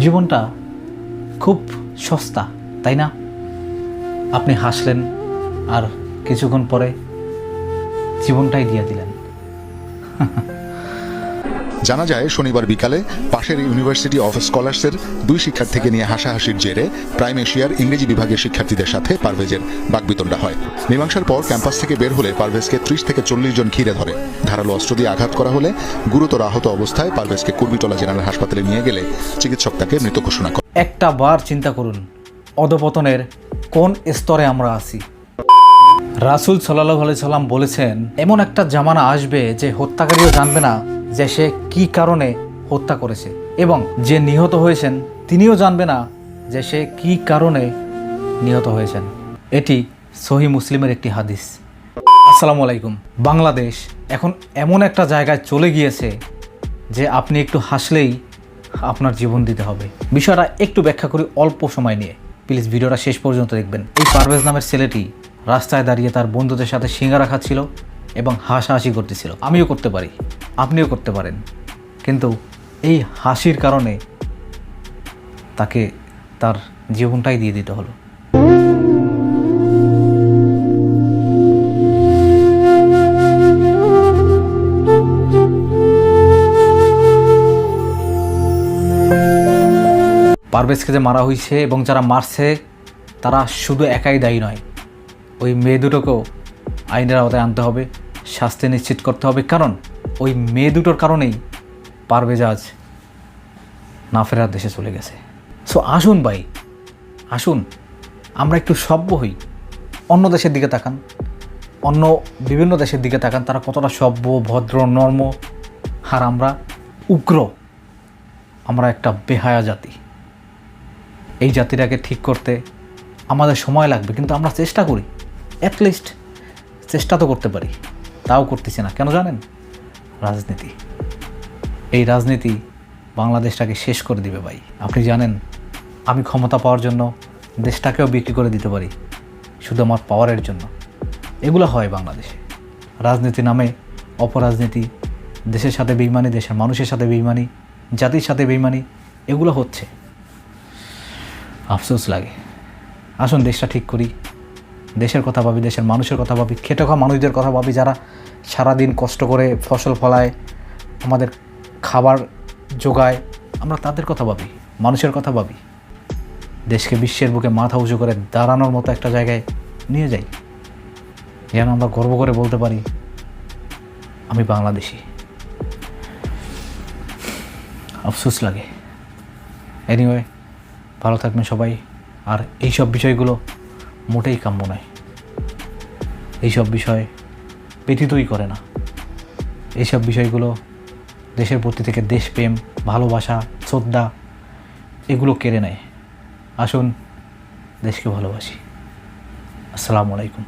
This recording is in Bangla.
জীবনটা খুব সস্তা তাই না? আপনি হাসলেন আর কিছুক্ষণ পরে জীবনটাই দিয়ে দিলেন। জানা যায়, শনিবার বিকালে পাশের ইউনিভার্সিটি অফ স্কলার্সের দুই শিক্ষার্থীকে নিয়ে হাসাহাসির জেরে প্রাইম এশিয়ার ইংরেজি বিভাগের শিক্ষার্থীদের সাথে পারভেজের বাগবিতণ্ডা হয়। মীমাংসার পর ক্যাম্পাস থেকে বের হলে পারভেজকে ত্রিশ থেকে চল্লিশ জন ঘিরে ধরে। ধারালো অস্ত্র দিয়ে আঘাত করা হলে গুরুতর আহত অবস্থায় পারভেজকে কুর্বিটলা জেনারেল হাসপাতালে নিয়ে গেলে চিকিৎসক তাকে মৃত ঘোষণা করে একটা বার চিন্তা করুন, অধপতনের কোন স্তরে আমরা আছি? রাসুল সাল্লাহ সাল্লাম বলেছেন, এমন একটা জামানা আসবে যে হত্যাকারীও জানবে না যে সে কি কারণে হত্যা করেছে এবং যে নিহত হয়েছেন তিনিও জানবে না যে সে কি কারণে নিহত হয়েছেন। এটি সহি মুসলিমের একটি হাদিস। আসসালামু আলাইকুম। বাংলাদেশ এখন এমন একটা জায়গায় চলে গিয়েছে যে আপনি একটু হাসলেই আপনার জীবন দিতে হবে। বিষয়টা একটু ব্যাখ্যা করি অল্প সময় নিয়ে। প্লিজ ভিডিওটা শেষ পর্যন্ত দেখবেন। এই পারভেজ নামের ছেলেটি রাস্তায় দাঁড়িয়ে তার বন্ধুদের সাথে সিঙ্গারা খাচ্ছিল এবং হাসাহাসি করতেছিল। আমিও করতে পারি। আপনিও করতে পারেন। কিন্তু এই হাসির কারণে তাকে তার জীবনটাই দিয়ে দিতে হলো। পারভেজকে যে মারা হয়েছে এবং যারা মারছে, তারা শুধু একাই দায়ী নয়, ওই মেয়ে দুটোকেও আইনের আওতায় আনতে হবে, শাস্তি নিশ্চিত করতে হবে। কারণ ওই মেয়ে দুটোর কারণেই পারভেজ আজ না ফেরার দেশে চলে গেছে। সো আসুন ভাই, আসুন। আমরা একটু সভ্য হই। অন্য দেশের দিকে তাকান। অন্য বিভিন্ন দেশের দিকে তাকান। তারা কতটা সভ্য, ভদ্র, নর্ম, আর আমরা উগ্র। আমরা একটা বেহায়া জাতি। এই জাতিটাকে ঠিক করতে আমাদের সময় লাগবে, কিন্তু আমরা চেষ্টা করি। অ্যাটলিস্ট চেষ্টা তো করতে পারি। তাও করতেছি না। কেন জানেন? রাজনীতি। এই রাজনীতি বাংলাদেশটাকে শেষ করে দিবে ভাই। আপনি জানেন, আমি ক্ষমতা পাওয়ার জন্য দেশটাকেও বিক্রি করে দিতে পারি, শুধু আমার পাওয়ারের জন্য। এগুলো হয় বাংলাদেশে। রাজনীতি নামে অপরাজনীতি, দেশের সাথে বেইমানি, দেশের মানুষের সাথে বেইমানি, জাতির সাথে বেইমানি, এগুলো হচ্ছে। আফসোস লাগে। আসুন দেশটা ঠিক করি। দেশের কথা ভাবি, দেশের মানুষের কথা ভাবি, খেটে খাওয়া মানুষদের কথা ভাবি, যারা সারাদিন কষ্ট করে ফসল ফলায়, আমাদের খাবার যোগায় আমরা তাদের কথা ভাবি, মানুষের কথা ভাবি। দেশকে বিশ্বের বুকে মাথা উঁচু করে দাঁড়ানোর মতো একটা জায়গায় নিয়ে যাই, যেন আমরা গর্ব করে বলতে পারি, আমি বাংলাদেশি। আফসোস লাগে। এনিওয়ে ভালো থাকবেন সবাই, আর এই সব বিষয়গুলো মোটেই কাম্য নয়। এইসব বিষয় ব্যতীতই করে না। এইসব বিষয়গুলো দেশের প্রতি থেকে দেশপ্রেম, ভালোবাসা, শ্রদ্ধা, এগুলো কেড়ে নেয়। আসুন, দেশকে ভালোবাসি। আসসালামু আলাইকুম।